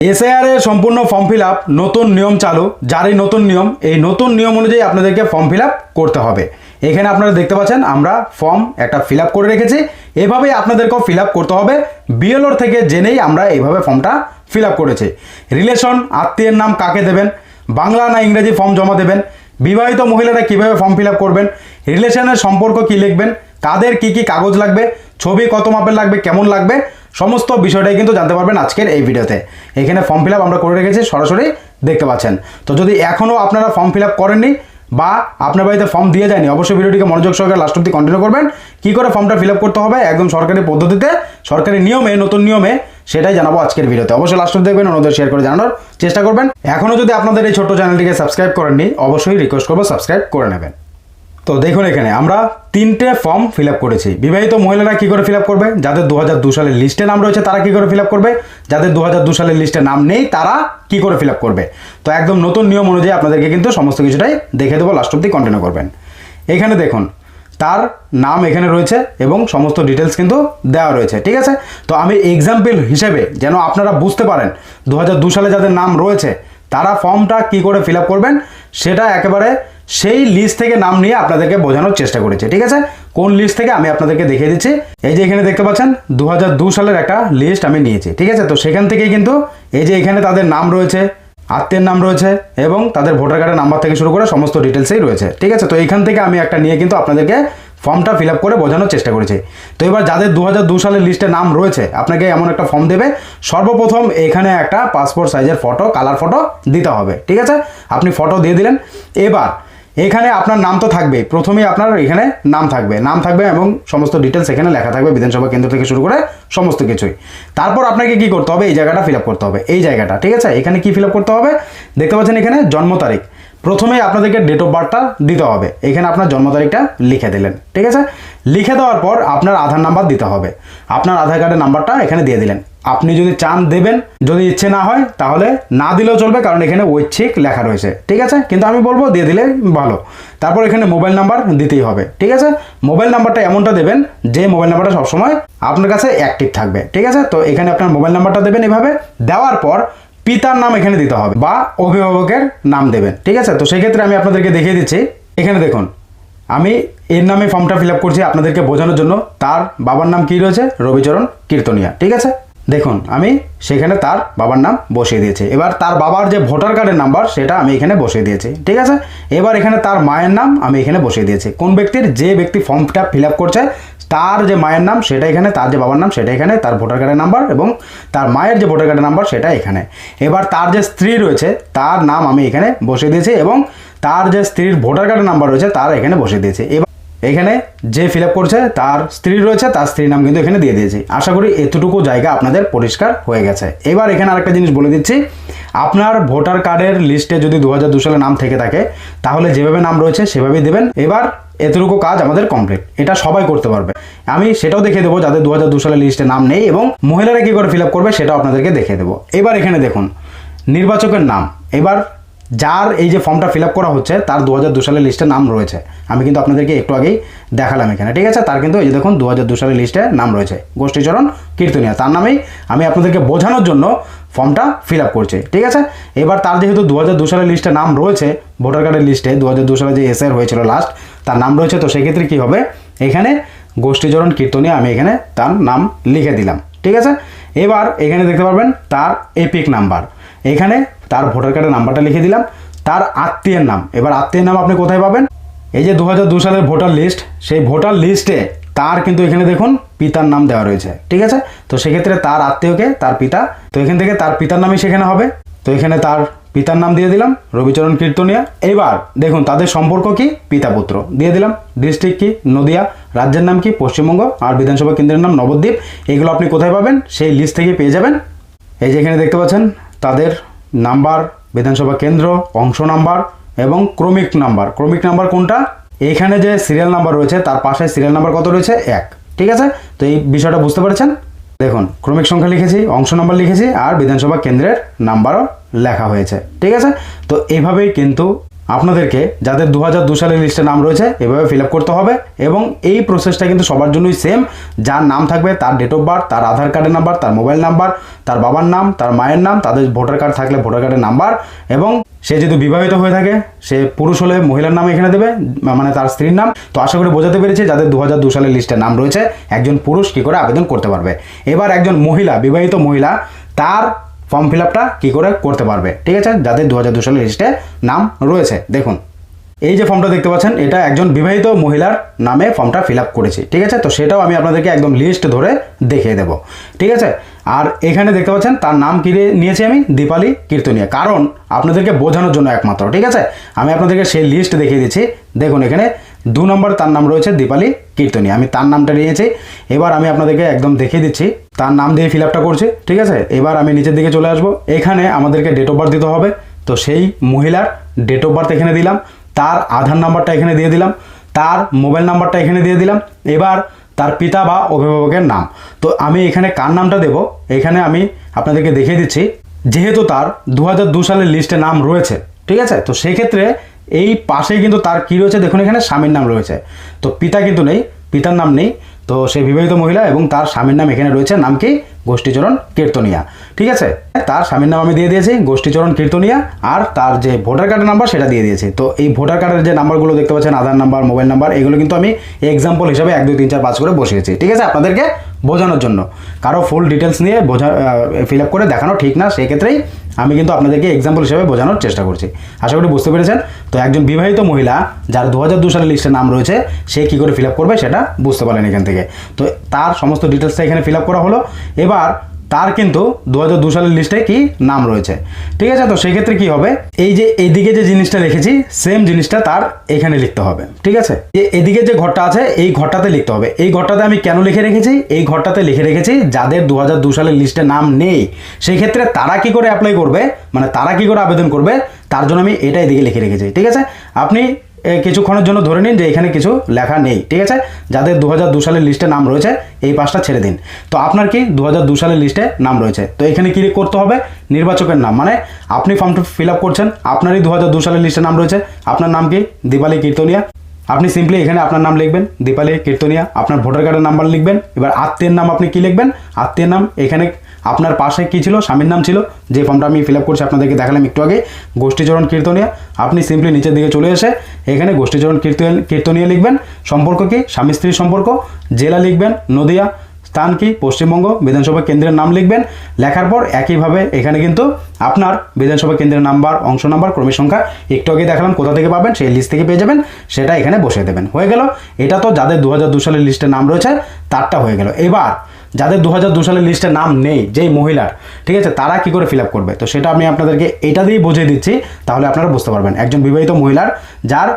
SIR এর সম্পূর্ণ form fill up নতুন নিয়ম চালু। যারই নতুন নিয়ম, এই নতুন নিয়ম অনুযায়ী আপনাদেরকে ফর্ম ফিল আপ করতে হবে। এখানে আপনারা দেখতে পাচ্ছেন, আমরা ফর্ম একটা ফিল আপ করে রেখেছি। এভাবেই আপনাদেরকেও ফিল আপ করতে হবে। বিএলওর থেকে জেনেই আমরা এইভাবে ফর্মটা ফিল আপ করেছি। রিলেশন আত্মীয়ের নাম কাকে দেবেন? বাংলা না ইংরেজি ফর্ম জমা দেবেন? বিবাহিত মহিলারা কীভাবে ফর্ম ফিল আপ করবেন? রিলেশনের সম্পর্ক কি লিখবেন? কাদের কি কি কাগজ লাগবে? ছবি কত মাপের লাগবে? কেমন লাগবে? সমস্ত বিষয়টাই কিন্তু জানতে পারবেন আজকের এই ভিডিওতে। এখানে ফর্ম ফিল আমরা করে রেখেছি, সরাসরি দেখতে পাচ্ছেন। তো যদি এখনও আপনারা ফর্ম ফিল করেননি বা আপনার বাড়িতে ফর্ম দিয়ে যায়নি, অবশ্যই ভিডিওটিকে মনোযোগ সহকারে লাস্ট অব্দি কন্টিনিউ করবেন। কী করে ফর্মটা ফিল করতে হবে? একদম সরকারি পদ্ধতিতে, সরকারি নিয়মে, নতুন নিয়মে সেটাই জানাব আজকের ভিডিওতে। অবশ্যই লাস্ট অব্দি দেখবেন, অন্যদের শেয়ার করে জানানোর চেষ্টা করবেন। এখনও যদি আপনাদের এই ছোট্ট চ্যানেলটিকে সাবস্ক্রাইব করেননি, অবশ্যই রিকোয়েস্ট করব সাবস্ক্রাইব করে নেবেন। তো দেখুন এখানে, আমরা তিনটে ফর্ম ফিল করেছি। বিবাহিত মহিলারা কি করে ফিল করবে? যাদের দু সালের লিস্টে নাম রয়েছে, তারা কি করে ফিল করবে? যাদের দু সালের লিস্টে নাম নেই, তারা কি করে ফিল করবে? তো একদম নতুন নিয়ম অনুযায়ী আপনাদেরকে কিন্তু সমস্ত কিছুটাই দেখে দেবো লাস্ট অব্দি কন্টিনিউ করবেন। এখানে দেখুন, তার নাম এখানে রয়েছে এবং সমস্ত ডিটেলস কিন্তু দেওয়া রয়েছে, ঠিক আছে? তো আমি এক্সাম্পল হিসেবে যেন আপনারা বুঝতে পারেন দু সালে যাদের নাম রয়েছে, তারা ফর্মটা কি করে ফিল করবেন? সেটা একেবারে সেই লিস্ট থেকে নাম নিয়ে আপনাদেরকে বোঝানোর চেষ্টা করেছে, ঠিক আছে? কোন লিস্ট থেকে আমি আপনাদেরকে দেখিয়ে দিচ্ছি? এই যে এখানে দেখতে পাচ্ছেন দু সালের একটা লিস্ট আমি নিয়েছি, ঠিক আছে? তো সেখান থেকেই কিন্তু এই যে এখানে তাদের নাম রয়েছে, আত্মীয়ের নাম রয়েছে এবং তাদের ভোটার কার্ডের নাম্বার থেকে শুরু করে সমস্ত ডিটেলসেই রয়েছে, ঠিক আছে? তো এইখান থেকে আমি একটা নিয়ে কিন্তু আপনাদেরকে ফর্মটা ফিল করে বোঝানোর চেষ্টা করেছি। তো এবার যাদের দু সালের লিস্টে নাম রয়েছে, আপনাকে এমন একটা ফর্ম দেবে, সর্বপ্রথম এখানে একটা পাসপোর্ট সাইজের ফটো কালার ফটো দিতে হবে, ঠিক আছে? আপনি ফটো দিয়ে দিলেন, এবার এখানে আপনার নাম তো থাকবেই। প্রথমেই আপনার এখানে নাম থাকবে। নাম থাকবে এবং সমস্ত ডিটেলস এখানে লেখা থাকবে বিধানসভা কেন্দ্র থেকে শুরু করে সমস্ত কিছুই। তারপর আপনাকে কি করতে হবে? এই জায়গাটা ফিল করতে হবে। এই জায়গাটা, ঠিক আছে? এখানে কি ফিল করতে হবে? দেখতে পাচ্ছেন এখানে জন্ম তারিখ। প্রথমেই আপনাদেরকে ডেট অফ বার্থটা দিতে হবে। এখানে আপনার জন্ম তারিখটা লিখে দিলেন, ঠিক আছে? লিখে দেওয়ার পর আপনার আধার নাম্বার দিতে হবে। আপনার আধার কার্ডের নাম্বারটা এখানে দিয়ে দিলেন। আপনি যদি চান দেবেন, যদি ইচ্ছে না হয়, তাহলে না দিলেও চলবে, কারণ এখানে ঐচ্ছিক লেখা রয়েছে। ঠিক আছে? কিন্তু আমি বলব, দিয়ে দিলে ভালো। তারপর এখানে মোবাইল নাম্বার দিতেই হবে। ঠিক আছে? মোবাইল নাম্বারটা এমনটা দেবেন, যে মোবাইল নাম্বারটা সবসময় আপনার কাছে অ্যাক্টিভ থাকবে। ঠিক আছে? তো এখানে আপনার মোবাইল নাম্বারটা দেবেন এভাবে। দেওয়ার পর পিতার নাম এখানে দিতে হবে, বা অভিভাবকের নাম দেবেন। ঠিক আছে? তো সেক্ষেত্রে আমি আপনাদেরকে দেখিয়ে দিচ্ছি। এখানে দেখুন, আমি এর নামে ফর্মটা ফিল করছি আপনাদেরকে বোঝানোর জন্য। তার বাবার নাম কী রয়েছে? রবিচরণ কীর্তনিয়া। ঠিক আছে? দেখুন, আমি সেখানে তার বাবার নাম বসিয়ে দিয়েছি। এবার তার বাবার যে ভোটার কার্ডের নাম্বার, সেটা আমি এখানে বসিয়ে দিয়েছি, ঠিক আছে? এবার এখানে তার মায়ের নাম আমি এখানে বসিয়ে দিয়েছি। কোন ব্যক্তির যে ব্যক্তি ফর্মটা ফিল আপ করছে, তার যে মায়ের নাম, সেটা এখানে, তার যে বাবার নাম, সেটা এখানে, তার ভোটার কার্ডের নাম্বার এবং তার মায়ের যে ভোটার কার্ডের নাম্বার, সেটা এখানে। এবার তার যে স্ত্রী রয়েছে, তার নাম আমি এখানে বসিয়ে দিয়েছি এবং তার যে স্ত্রীর ভোটার কার্ডের নাম্বার রয়েছে, তার এখানে বসিয়ে দিয়েছি। এবার এখানে যে ফিল আপ করছে, তার স্ত্রী রয়েছে, তার স্ত্রীর নাম কিন্তু এখানে দিয়ে দিয়েছি। আশা করি এতটুকু জায়গা আপনাদের পরিষ্কার হয়ে গেছে। এবার এখানে আরেকটা জিনিস বলে দিচ্ছি। আপনার ভোটার কার্ডের লিস্টে যদি দু হাজার সালে নাম থেকে থাকে, তাহলে যেভাবে নাম রয়েছে, সেভাবেই দেবেন। এবার এতটুকু কাজ আমাদের কমপ্লিট এটা সবাই করতে পারবে। আমি সেটাও দেখিয়ে দেবো, যাদের দু হাজার সালের লিস্টে নাম নেই এবং মহিলারা কী করে ফিল আপ করবে, সেটাও আপনাদেরকে দেখিয়ে দেবো। এবার এখানে দেখুন, নির্বাচকের নাম। এবার যার এই যে ফর্মটা ফিল করা হচ্ছে, তার দু সালের লিস্টে নাম রয়েছে। আমি কিন্তু আপনাদেরকে একটু আগেই দেখালাম এখানে, ঠিক আছে? তার কিন্তু এই যে দেখুন দু সালের লিস্টে নাম রয়েছে। গোষ্ঠীচরণ, কীর্তনিয়া। তার নামেই আমি আপনাদেরকে বোঝানোর জন্য ফর্মটা ফিল আপ করছি, ঠিক আছে? এবার তার যেহেতু দু হাজার সালের লিস্টে নাম রয়েছে ভোটার কার্ডের লিস্টে দু সালে যে এসআর হয়েছিল লাস্ট তার নাম রয়েছে, তো সেক্ষেত্রে কী হবে? এখানে গোষ্ঠীচরণ, কীর্তনিয়া, আমি এখানে তার নাম লিখে দিলাম, ঠিক আছে? এবার এখানে দেখতে পারবেন তার এপিক নাম্বার এখানে তার ভোটার কার্ডের নাম্বারটা লিখে দিলাম, তার আত্মীয়ের নাম। এবার আত্মীয়ের নাম আপনি কোথায় পাবেন? এই যে দু সালের ভোটার লিস্ট, সেই ভোটার লিস্টে তার কিন্তু এখানে দেখুন পিতার নাম দেওয়া রয়েছে, ঠিক আছে? তো সেক্ষেত্রে তার আত্মীয়কে, তার পিতা, তো এখান থেকে তার পিতার নামই সেখানে হবে। তো এখানে তার পিতার নাম দিয়ে দিলাম, রবিচরণ কীর্তনিয়া। এবার দেখুন, তাদের সম্পর্ক কি? পিতা পুত্র, দিয়ে দিলাম। ডিস্ট্রিক্ট কি? নদিয়া। রাজ্যের নাম কি? পশ্চিমবঙ্গ। আর বিধানসভা কেন্দ্রের নাম নবদ্বীপ। এগুলো আপনি কোথায় পাবেন? সেই লিস্ট থেকে পেয়ে যাবেন। এই যে এখানে দেখতে পাচ্ছেন, তাদের নাম্বার, বিধানসভা কেন্দ্র, অংশ নাম্বার এবং ক্রমিক নাম্বার। ক্রমিক নাম্বার কোনটা? এখানে যে সিরিয়াল নাম্বার রয়েছে, তার পাশে সিরিয়াল নাম্বার কত রয়েছে? এক। ঠিক আছে? তো এই বিষয়টা বুঝতে পারছেন? দেখুন, ক্রমিক সংখ্যা লিখেছি, অংশ নাম্বার লিখেছি, আর বিধানসভা কেন্দ্রের নাম্বারও লেখা হয়েছে। ঠিক আছে? তো এইভাবেই কিন্তু আপনাদেরকে যাদের দু হাজার দু সালের লিস্টে নাম রয়েছে, এভাবে ফিল করতে হবে এবং এই প্রসেসটা কিন্তু সবার জন্যই সেম যার নাম থাকবে, তার ডেট অফ বার্থ তার আধার কার্ডের নাম্বার তার মোবাইল নাম্বার তার বাবার নাম, তার মায়ের নাম, তাদের ভোটার কার্ড থাকলে ভোটার কার্ডের নাম্বার এবং সে যদি বিবাহিত হয়ে থাকে, সে পুরুষ হলে মহিলার নাম এখানে দেবে মানে তার স্ত্রীর নাম। তো আশা করি বোঝাতে পেরেছি, যাদের দু হাজার দু সালের লিস্টে নাম রয়েছে, একজন পুরুষ কী করে আবেদন করতে পারবে। এবার একজন মহিলা, বিবাহিত মহিলা, তার ফর্ম ফিল আপটা কী করে করতে পারবে, ঠিক আছে? যাদের দু হাজার সালের লিস্টে নাম রয়েছে, দেখুন। এই যে ফর্মটা দেখতে পাচ্ছেন, এটা একজন বিবাহিত মহিলার নামে ফর্মটা ফিল আপ করেছি, ঠিক আছে? তো সেটাও আমি আপনাদেরকে একদম লিস্ট ধরে দেখিয়ে দেবো, ঠিক আছে? আর এখানে দেখতে পাচ্ছেন, তার নাম কি নিয়েছি আমি? দীপালি কীর্তনিয়া। কারণ আপনাদেরকে বোঝানোর জন্য একমাত্র, ঠিক আছে? আমি আপনাদেরকে সেই লিস্ট দেখিয়ে দিচ্ছি। দেখুন এখানে দু নম্বর তার নাম রয়েছে দীপালি কীর্তনী আমি তার নামটা নিয়েছি। এবার আমি আপনাদেরকে একদম দেখিয়ে দিচ্ছি। তার নাম দিয়ে ফিল আপটা করছি, ঠিক আছে? এবার আমি নিচের দিকে চলে আসব। এখানে আমাদেরকে ডেট অফ বার্থ দিতে হবে। তো সেই মহিলার ডেট অফ বার্থ এখানে দিলাম। তার আধার নাম্বারটা এখানে দিয়ে দিলাম। তার মোবাইল নাম্বারটা এখানে দিয়ে দিলাম। এবার তার পিতা বা অভিভাবকের নাম। তো আমি এখানে কার নামটা দেব? এখানে আমি আপনাদেরকে দেখিয়ে দিচ্ছি। যেহেতু তার দু হাজার দু সালের লিস্টে নাম রয়েছে, ঠিক আছে? তো সেক্ষেত্রে এই পাশেই কিন্তু তার কী রয়েছে? দেখুন এখানে স্বামীর নাম রয়েছে। তো পিতা কিন্তু নেই, পিতার নাম নেই। তো সে বিবাহিত মহিলা এবং তার স্বামীর নাম এখানে রয়েছে, নাম কি? গোষ্ঠীচরণ কীর্তনিয়া। ঠিক আছে? তার স্বামীর নাম আমি দিয়ে দিয়েছি, গোষ্ঠীচরণ কীর্তনিয়া, আর তার যে ভোটার কার্ডের নাম্বার সেটা দিয়ে দিয়েছি। তো এই ভোটার কার্ডের যে নাম্বারগুলো দেখতে পাচ্ছেন, আধার নাম্বার মোবাইল নাম্বার এগুলো কিন্তু আমি এক্সাম্পল হিসাবে এক, দুই, তিন, চার, পাঁচ করে বসিয়েছি। ঠিক আছে? আপনাদেরকে বোঝানোর জন্য। কারও ফুল ডিটেলস নিয়ে বোঝা ফিল আপ করে দেখানো ঠিক না সেক্ষেত্রেই আমি কিন্তু আপনাদেরকে এক্সাম্পল হিসেবে বোঝানোর চেষ্টা করছি। আশা করি বুঝতে পেরেছেন? তো একজন বিবাহিত মহিলা, যার দু হাজার দু সালের লিস্টে নাম রয়েছে, সে কী করে ফিল করবে সেটা বুঝতে পারেন এখান থেকে। তো তার সমস্ত ডিটেলসটা এখানে ফিল করা হলো। এবার তার কিন্তু দু হাজার দু সালের লিস্টে কি নাম রয়েছে। ঠিক আছে, তো সেক্ষেত্রে কি হবে? এই যে এদিকে যে জিনিসটা লিখেছি সেম জিনিসটা তার এখানে লিখতে হবে। ঠিক আছে? যে এদিকে যে ঘরটা আছে, এই ঘরটাতে লিখতে হবে। এই ঘরটাতে আমি কেন লিখে রেখেছি? এই ঘরটাতে লিখে রেখেছি যাদের দু হাজার দু সালের লিস্টে নাম নেই। সেই ক্ষেত্রে তারা কি করে অ্যাপ্লাই করবে? মানে তারা কি করে আবেদন করবে? তার জন্য আমি এটা এদিকে লিখে রেখেছি। ঠিক আছে? আপনি কিছুক্ষণের জন্য ধরে নিন যে এখানে কিছু লেখা নেই, ঠিক আছে? যাদের দু সালের লিস্টে নাম রয়েছে, এই পাশটা ছেড়ে দিন। তো আপনার কি দু সালের লিস্টে নাম রয়েছে? তো এখানে কী করতে হবে? নির্বাচকের নাম মানে আপনি ফর্মটা ফিল আপ করছেন, আপনারই দু সালের লিস্টে নাম রয়েছে। আপনার নাম কি? দীপালি কীর্তনিয়া। আপনি সিম্পলি এখানে আপনার নাম লিখবেন, দীপালি কীর্তনিয়া। আপনার ভোটার কার্ডের নাম্বার লিখবেন। এবার আত্মীয়ের নাম আপনি কি লিখবেন? আত্মীয়ের নাম এখানে আপনার পাশে কি ছিল? স্বামীর নাম ছিল? যে ফর্মটা আমি ফিল আপ করছি আপনাদেরকে দেখালাম একটু আগে। গোষ্ঠীচরণ কীর্তনিয়া। আপনি সিম্পলি নিচের দিকে চলে এসে এখানে গোষ্ঠীচরণ কীর্তন, কীর্তনিয়া লিখবেন। সম্পর্ক কি? স্বামী স্ত্রীর সম্পর্ক। জেলা লিখবেন, নদিয়া। স্থান কি? পশ্চিমবঙ্গ বিধানসভা কেন্দ্রের নাম লিখবেন। লেখার পর একইভাবে এখানে কিন্তু আপনার বিধানসভা কেন্দ্রের নাম্বার, অংশ নাম্বার, ক্রমিক সংখ্যা একটু আগে দেখালাম কোথা থেকে পাবেন, সেই লিস্ট থেকে পেয়ে যাবেন, সেটা এখানে বসিয়ে দেবেন। হয়ে গেল। এটা তো যাদের দু সালের লিস্টে নাম রয়েছে, তারটা হয়ে গেল। এবার যাদের দু হাজার সালের লিস্টে নাম নেই, যেই মহিলার, ঠিক আছে, তারা কি করে ফিল করবে? তো সেটা আমি আপনাদেরকে এটা দিয়েই বুঝিয়ে দিচ্ছি, তাহলে আপনারা বুঝতে পারবেন। একজন বিবাহিত মহিলার, যার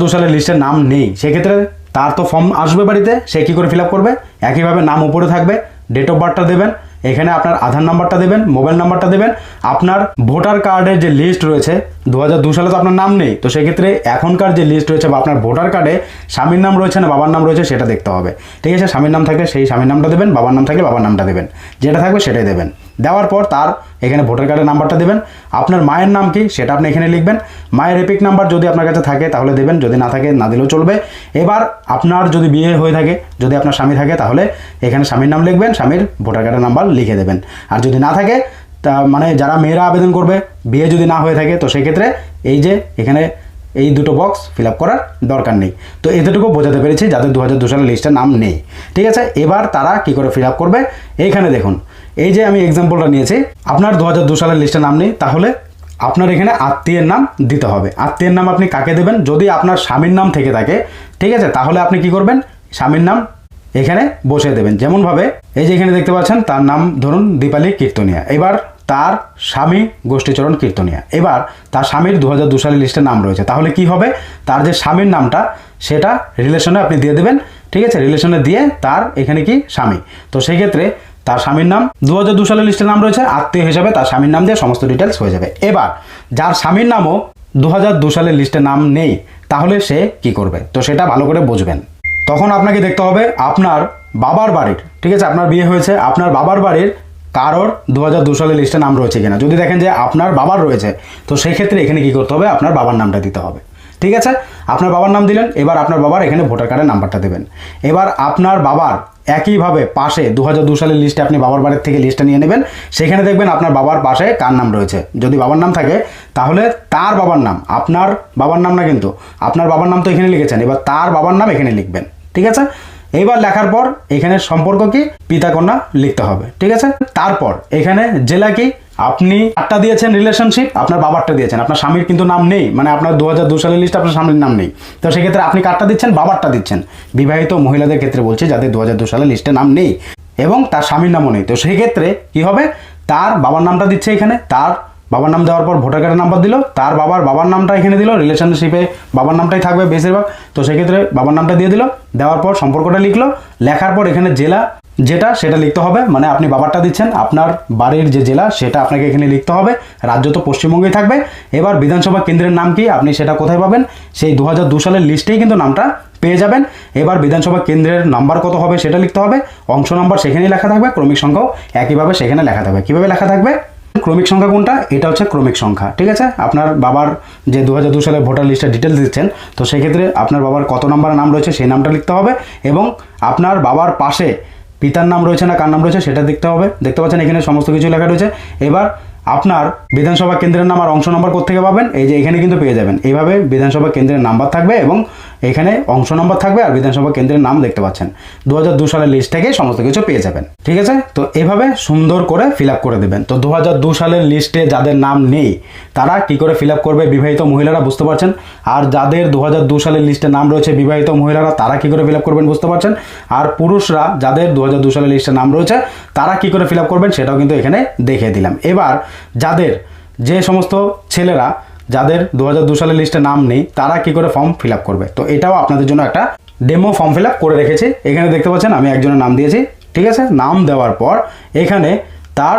দু সালের লিস্টে নাম নেই, সেক্ষেত্রে তার তো ফর্ম আসবে বাড়িতে, সে কী করে ফিল করবে? একইভাবে নাম উপরে থাকবে ডেট অফ বার্থটা দেবেন, এখানে আপনার আধার নাম্বারটা দেবেন মোবাইল নাম্বারটা দেবেন, আপনার ভোটার কার্ডের যে লিস্ট রয়েছে দু হাজার দু সালে তো আপনার নাম নেই, তো সেক্ষেত্রে এখনকার যে লিস্ট রয়েছে বা আপনার ভোটার কার্ডে স্বামীর নাম রয়েছে না বাবার নাম রয়েছে সেটা দেখতে হবে। ঠিক আছে? স্বামীর নাম থাকলে সেই স্বামীর নামটা দেবেন, বাবার নাম থাকলে বাবার নামটা দেবেন। যেটা থাকবে সেটাই দেবেন। দেওয়ার পর তার এখানে ভোটার কার্ডের নাম্বারটা দেবেন। আপনার মায়ের নাম কি, সেটা আপনি এখানে লিখবেন। মায়ের এপিক নাম্বার যদি আপনার কাছে থাকে, তাহলে দেবেন। যদি না থাকে, না দিলেও চলবে। এবার আপনার যদি বিয়ে হয়ে থাকে, যদি আপনার স্বামী থাকে, তাহলে এখানে স্বামীর নাম লিখবেন, স্বামীর ভোটার কার্ডের নাম্বার লিখে দেবেন। আর যদি না থাকে, তা মানে যারা মেয়েরা আবেদন করবে, বিয়ে যদি না হয়ে থাকে, তো সেক্ষেত্রে এই যে এখানে এই দুটো বক্স ফিল করার দরকার নেই। তো এতটুকু বোঝাতে পেরেছি, যাদের দু হাজার সালের লিস্টের নাম নেই। ঠিক আছে, এবার তারা কি করে ফিল করবে, এইখানে দেখুন। এই যে আমি এক্সাম্পলটা নিয়েছি, আপনার দু সালের লিস্টে নাম নেই, তাহলে আপনার এখানে আত্মীয়ের নাম দিতে হবে। আত্মীয়ের নাম আপনি কাকে দেবেন? যদি আপনার স্বামীর নাম থেকে থাকে, ঠিক আছে, তাহলে আপনি কি করবেন? স্বামীর নাম এখানে বসে দেবেন। যেমনভাবে, এই যে এখানে দেখতে পাচ্ছেন, তার নাম ধরুন দীপালি কীর্তনিয়া। এবার তার স্বামী গোষ্ঠীচরণ কীর্তনিয়া। এবার তার স্বামীর দু হাজার দু সালের লিস্টে নাম রয়েছে। তাহলে কি হবে? তার যে স্বামীর নামটা, সেটা রিলেশনে আপনি দিয়ে দেবেন। ঠিক আছে রিলেশনে দিয়ে তার এখানে কি স্বামী? তো সেই ক্ষেত্রে তার স্বামীর নাম। দু হাজার দু সালের লিস্টে নাম রয়েছে। আত্মীয় হিসাবে তার স্বামীর নাম দিয়ে সমস্ত ডিটেলস হয়ে যাবে। এবার, যার স্বামীর নামও দু হাজার দু সালের লিস্টে নাম নেই, তাহলে সে কি করবে? তো সেটা ভালো করে বুঝবেন। তখন আপনাকে দেখতে হবে আপনার বাবার বাড়ির, ঠিক আছে? আপনার বিয়ে হয়েছে, আপনার বাবার বাড়ির কারোর দু হাজার দু সালের লিস্টে নাম রয়েছে কিনা? যদি দেখেন যে আপনার বাবার রয়েছে, তো সেক্ষেত্রে এখানে কি করতে হবে? আপনার বাবার নামটা দিতে হবে। ঠিক আছে? আপনার বাবার নাম দিলেন, এবার আপনার বাবার এখানে ভোটার কার্ডের নাম্বারটা দেবেন। এবার আপনার বাবার একইভাবে পাশে দু হাজার দু সালের লিস্টে আপনি বাবার বাড়ির থেকে লিস্টটা নিয়ে নেবেন। সেখানে দেখবেন আপনার বাবার পাশে কার নাম রয়েছে। যদি বাবার নাম থাকে, তাহলে তার বাবার নাম, আপনার বাবার নাম না কিন্তু, আপনার বাবার নাম তো এখানে লিখেছেন, এবার তার বাবার নাম এখানে লিখবেন, ঠিক আছে? এইবার লেখার পর এখানে সম্পর্ক কি, পিতা কন্যা লিখতে হবে, ঠিক আছে? তারপর এখানে জেলা কি আপনি আটটা দিয়েছেন রিলেশনশিপ আপনার বাবারটা দিয়েছেন। আপনার স্বামীর কিন্তু নাম নেই মানে আপনার দু হাজার দু সালের লিস্ট আপনার স্বামীর নাম নেই। তো সেক্ষেত্রে আপনি কারটা দিচ্ছেন, বাবারটা দিচ্ছেন। বিবাহিত মহিলাদের ক্ষেত্রে বলছে, যাদের দু হাজার দু সালের লিস্টে নাম নেই এবং তার স্বামীর নামও নেই। তো সেক্ষেত্রে কি হবে? তার বাবার নামটা দিচ্ছে এখানে, তার বাবার নাম দেওয়ার পর ভোটার কার্ডের নাম্বার দিল, তার বাবার বাবার নামটা এখানে দিল রিলেশনশিপে বাবার নামটাই থাকবে বেশিরভাগ। তো সেক্ষেত্রে বাবার নামটা দিয়ে দিল, দেওয়ার পর সম্পর্কটা লিখলো, লেখার পর এখানে জেলা যেটা, সেটা লিখতে হবে মানে আপনি বাবারটা দিচ্ছেন, আপনার বাড়ির যে জেলা, সেটা আপনাকে এখানে লিখতে হবে, রাজ্য তো পশ্চিমবঙ্গেই থাকবে। এবার বিধানসভা কেন্দ্রের নাম কি, আপনি সেটা কোথায় পাবেন? সেই দু হাজার সালের লিস্টেই কিন্তু নামটা পেয়ে যাবেন। এবার বিধানসভা কেন্দ্রের নাম্বার কত হবে, সেটা লিখতে হবে, অংশ নাম্বার সেখানেই লেখা থাকবে, ক্রমিক সংখ্যাও একইভাবে সেখানে লেখা থাকবে। কীভাবে লেখা থাকবে? ক্রমিক সংখ্যা কোনটা? এটা হচ্ছে ক্রমিক সংখ্যা, ঠিক আছে? আপনার বাবার যে দু হাজার সালে ভোটার লিস্টের ডিটেলস দিচ্ছেন, তো সেক্ষেত্রে আপনার বাবার কত নাম্বার নাম রয়েছে সেই নামটা লিখতে হবে এবং আপনার বাবার পাশে পিতার নাম রয়েছে না কার নাম রয়েছে সেটা দেখতে হবে। দেখতে পাচ্ছেন এখানে সমস্ত কিছু লেখা রয়েছে। এবার আপনার বিধানসভা কেন্দ্রের নাম আর অংশ নম্বর কোথেকে পাবেন? এই যে এখানে কিন্তু পেয়ে যাবেন। এইভাবে বিধানসভা কেন্দ্রের নাম্বার থাকবে এবং এখানে অংশ নম্বর থাকবে আর বিধানসভা কেন্দ্রের নাম দেখতে পাচ্ছেন। দু সালের লিস্ট থেকে সমস্ত কিছু পেয়ে যাবেন, ঠিক আছে? তো এভাবে সুন্দর করে ফিল করে দেবেন। তো দু সালের লিস্টে যাদের নাম নেই, তারা কি করে ফিল করবে বিবাহিত মহিলারা বুঝতে পারছেন? আর যাদের দু সালের লিস্টে নাম রয়েছে বিবাহিত মহিলারা, তারা কি করে ফিল করবেন বুঝতে পারছেন? আর পুরুষরা যাদের দু সালের লিস্টে নাম রয়েছে, তারা কি করে ফিল করবেন সেটাও কিন্তু এখানে দেখিয়ে দিলাম। এবার যাদের যে সমস্ত ছেলেরা যাদের দু সালের লিস্টে নাম নেই, তারা কি করে ফর্ম ফিল করবে? তো এটাও আপনাদের জন্য একটা ডেমো ফর্ম ফিল করে রেখেছি। এখানে দেখতে পাচ্ছেন, আমি একজনের নাম দিয়েছি, ঠিক আছে? নাম দেওয়ার পর এখানে তার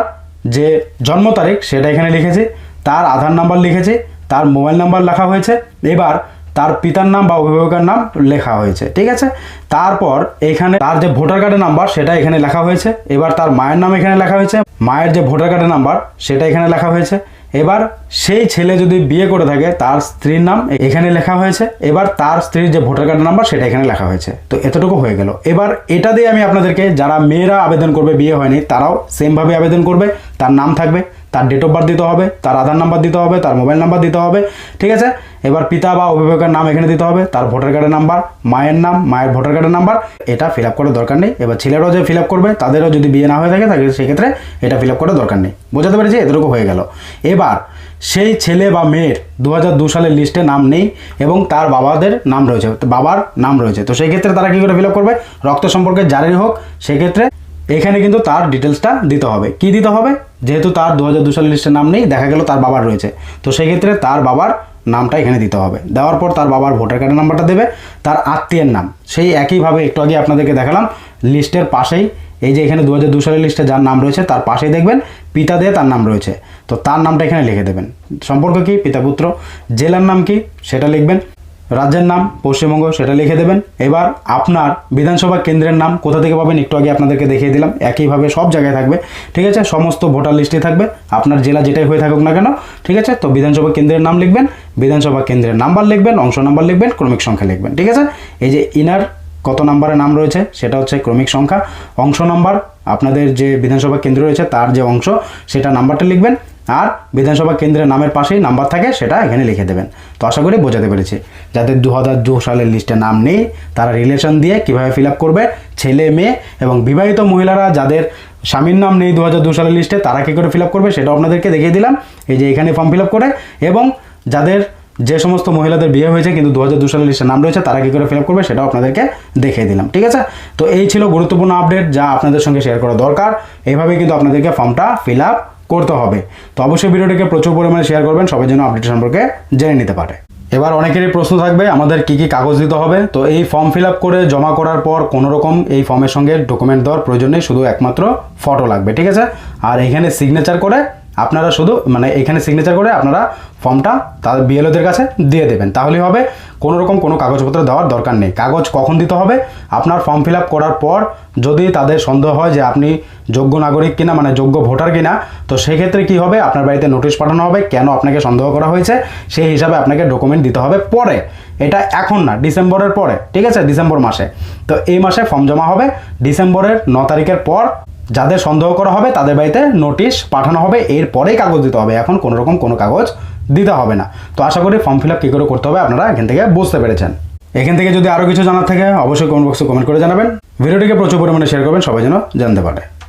যে জন্ম তারিখ, সেটা এখানে লিখেছি, তার আধার নাম্বার লিখেছি, তার মোবাইল নাম্বার লেখা হয়েছে, এবার তার পিতার নাম বা অভিভাবকের নাম লেখা হয়েছে, ঠিক আছে? তারপর এখানে তার যে ভোটার কার্ডের নাম্বার সেটা এখানে লেখা হয়েছে, এবার তার মায়ের নাম এখানে লেখা হয়েছে, মায়ের যে ভোটার কার্ডের নাম্বার সেটা এখানে লেখা হয়েছে এবার সেই ছেলে যদি বিয়ে করে থাকে, তার স্ত্রীর নাম এখানে লেখা হয়েছে। এবার তার স্ত্রীর যে ভোটার কার্ডের নাম্বার, সেটা এখানে লেখা হয়েছে। তো এতটুকু হয়ে গেল। এবার এটা দিয়ে আমি আপনাদেরকে, যারা মেয়েরা আবেদন করবে, বিয়ে হয়নি, তারাও সেমভাবে আবেদন করবে। তার নাম থাকবে, তার ডেট অফ বার্থ দিতে হবে, তার আধার নাম্বার দিতে হবে, তার মোবাইল নাম্বার দিতে হবে, ঠিক আছে? এবার পিতা বা অভিভাবকের নাম এখানে দিতে হবে, তার ভোটার কার্ডের নাম্বার মায়ের নাম, মায়ের ভোটার কার্ডের নাম্বার এটা ফিল আপ করার দরকার নেই। এবার ছেলেরাও যে ফিল আপ করবে, তাদেরও যদি বিয়ে না হয়ে থাকে তাহলে সেক্ষেত্রে এটা ফিল আপ করার দরকার নেই। বোঝাতে পেরেছি? এতটুকু হয়ে গেল। এবার সেই ছেলে বা মেয়ের দু হাজার দু সালের লিস্টে নাম নেই এবং তার বাবাদের নাম রয়েছে, বাবার নাম রয়েছে। তো সেই ক্ষেত্রে তারা কী করে ফিল আপ করবে? রক্ত সম্পর্কে যারই হোক, সেক্ষেত্রে এখানে কিন্তু তার ডিটেলসটা দিতে হবে। কি দিতে হবে? যেহেতু তার দু হাজার দু সালের লিস্টে নাম নেই, দেখা গেল তার বাবার রয়েছে। তো সেই ক্ষেত্রে তার বাবার নামটা এখানে দিতে হবে। দেওয়ার পর তার বাবার ভোটার কার্ডের নাম্বারটা দেবে, তার আত্মীয়ের নাম। সেই একইভাবে একটু আগে আপনাদেরকে দেখালাম লিস্টের পাশেই, এই যে এখানে দু হাজার দু সালের লিস্টে যার নাম রয়েছে, তার পাশেই দেখবেন, পিতা দিয়ে তার নাম রয়েছে। তো তার নামটা এখানে লিখে দেবেন। সম্পর্ক কি? পিতা পুত্র। জেলার নাম কি? সেটা লিখবেন। রাজ্যের নাম পশ্চিমবঙ্গ সেটা লিখে দেবেন। এবার আপনার বিধানসভা কেন্দ্রের নাম কোথা থেকে পাবেন একটু আগে আপনাদেরকে দেখিয়ে দিলাম। একইভাবে সব জায়গায় থাকবে, ঠিক আছে? সমস্ত ভোটার লিস্টে থাকবে। আপনার জেলা যেটাই হয়ে থাকুক না কেন, ঠিক আছে? তো বিধানসভা কেন্দ্রের নাম লিখবেন, বিধানসভা কেন্দ্রের নাম্বার লিখবেন, অংশ নাম্বার লিখবেন, ক্রমিক সংখ্যা লিখবেন, ঠিক আছে? এই যে ইনার কত নাম্বারে নাম রয়েছে, সেটা হচ্ছে ক্রমিক সংখ্যা। অংশ নাম্বার, আপনাদের যে বিধানসভা কেন্দ্র রয়েছে, তার যে অংশ, সেটা নাম্বারটা লিখবেন। আর বিধানসভা কেন্দ্রের নামের পাশেই নাম্বার থাকে, সেটা এখানে লিখে দেবেন। তো আশা করি বোঝাতে পেরেছি। যাদের দু হাজার দু সালের লিস্টে নাম নেই, তারা রিলেশন দিয়ে কীভাবে ফিল করবে, ছেলে, মেয়ে এবং বিবাহিত মহিলারা যাদের স্বামীর নাম নেই দু হাজার দু সালের লিস্টে, তারা কী করে ফিল করবে সেটা আপনাদেরকে দেখিয়ে দিলাম। এই যে এখানে ফর্ম ফিল করে এবং যাদের যে সমস্ত মহিলাদের বিয়ে হয়েছে, কিন্তু দু হাজার দু সালের লিস্টে নাম রয়েছে, তারা কী করে ফিল করবে, সেটাও আপনাদেরকে দেখিয়ে দিলাম। ঠিক আছে? তো এই ছিল গুরুত্বপূর্ণ আপডেট যা আপনাদের সঙ্গে শেয়ার করা দরকার। এইভাবে কিন্তু আপনাদেরকে ফর্মটা ফিল আপ করতে হবে। তো অবশ্যই ভিডিওটিকে প্রচুর পরিমাণে শেয়ার করবেন, সবাই যেন আপডেট সম্পর্কে জেনে নিতে পারে। এবার অনেকেরই প্রশ্ন থাকবে, আমাদের কি কি কাগজ দিতে হবে? তো এই ফর্ম ফিল করে জমা করার পর কোনো রকম এই ফর্মের সঙ্গে ডকুমেন্ট দেওয়ার প্রয়োজন নেই, শুধু একমাত্র ফটো লাগবে, ঠিক আছে? আর এখানে সিগনেচার করে আপনারা শুধু মানে এখানে সিগনেচার করে আপনারা ফর্মটা তাদের বিএলওদের কাছে দিয়ে দেবেন। তাহলেই হবে, কোনো রকম কোনো কাগজপত্র দেওয়ার দরকার নেই। কাগজ কখন দিতে হবে? আপনার ফর্ম ফিল করার পর যদি তাদের সন্দেহ হয় যে আপনি যোগ্য নাগরিক কিনা মানে যোগ্য ভোটার কিনা, তো সেক্ষেত্রে কি হবে? আপনার বাড়িতে নোটিশ পাঠানো হবে কেন আপনাকে সন্দেহ করা হয়েছে? সেই হিসাবে আপনাকে ডকুমেন্ট দিতে হবে পরে। এটা এখন না, ডিসেম্বরের পরে, ঠিক আছে? ডিসেম্বর মাসে। তো এই মাসে ফর্ম জমা হবে। ডিসেম্বরের ন তারিখের পর যাদের সন্দেহ করা হবে, তাদের বাড়িতে নোটিশ পাঠানো হবে এরপরেই কাগজ দিতে হবে। এখন কোনো রকম কোনো কাগজ দিতে হবে না। তো আশা করি ফর্ম ফিল আপ কী করে করতে হবে আপনারা এখান থেকে বুঝতে পেরেছেন। এখান থেকে যদি আরও কিছু জানার থাকে, অবশ্যই কমেন্ট বক্সে কমেন্ট করে জানাবেন। ভিডিওটিকে প্রচুর পরিমাণে শেয়ার করবেন, সবাই যেন জানতে পারে।